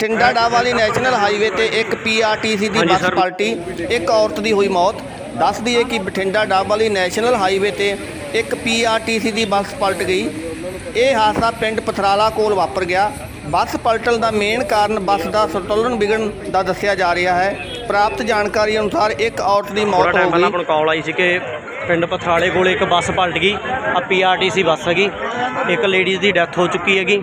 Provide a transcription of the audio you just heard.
ਬਠਿੰਡਾ ਡਾ ਵਾਲੀ national highway ਤੇ ਇੱਕ ਪੀਆਰਟੀਸੀ ਦੀ ਬੱਸ। ਪਲਟੀ ਇੱਕ ਔਰਤ ਦੀ ਹੋਈ ਮੌਤ। ਦੱਸ ਦਈਏ ਕਿ ਬਠਿੰਡਾ ਡਾ ਵਾਲੀ ਨੈਸ਼ਨਲ ਹਾਈਵੇ ਤੇ ਇੱਕ ਪੀਆਰਟੀਸੀ ਦੀ ਬੱਸ ਪਲਟ ਗਈ। ਇਹ ਹਾਦਸਾ ਪਿੰਡ ਪਥਰਾਲਾ ਕੋਲ ਵਾਪਰ ਗਿਆ। ਬੱਸ ਪਲਟਣ ਦਾ ਮੇਨ ਕਾਰਨ ਬੱਸ ਦਾ ਸੰਤੁਲਨ ਵਿਗੜਨ ਦਾ ਦੱਸਿਆ ਜਾ ਰਿਹਾ ਹੈ। ਪ੍ਰਾਪਤ ਜਾਣਕਾਰੀ ਅਨੁਸਾਰ ਇੱਕ ਔਰਤ ਦੀ ਮੌਤ ਹੋ ਪਹਿਲਾਂ ਗਈ ਨੂੰ ਕਾਲ ਆਈ ਸੀ ਕਿ ਪਿੰਡ ਪਥਰਾਲੇ ਕੋਲ ਇੱਕ ਬੱਸ ਪਲਟ ਗਈ ਆ ਪੀਆਰਟੀਸੀ ਬੱਸ ਹੈਗੀ। ਇੱਕ ਲੇਡੀਜ਼ ਦੀ ਡੈਥ ਹੋ ਚੁੱਕੀ ਹੈਗੀ।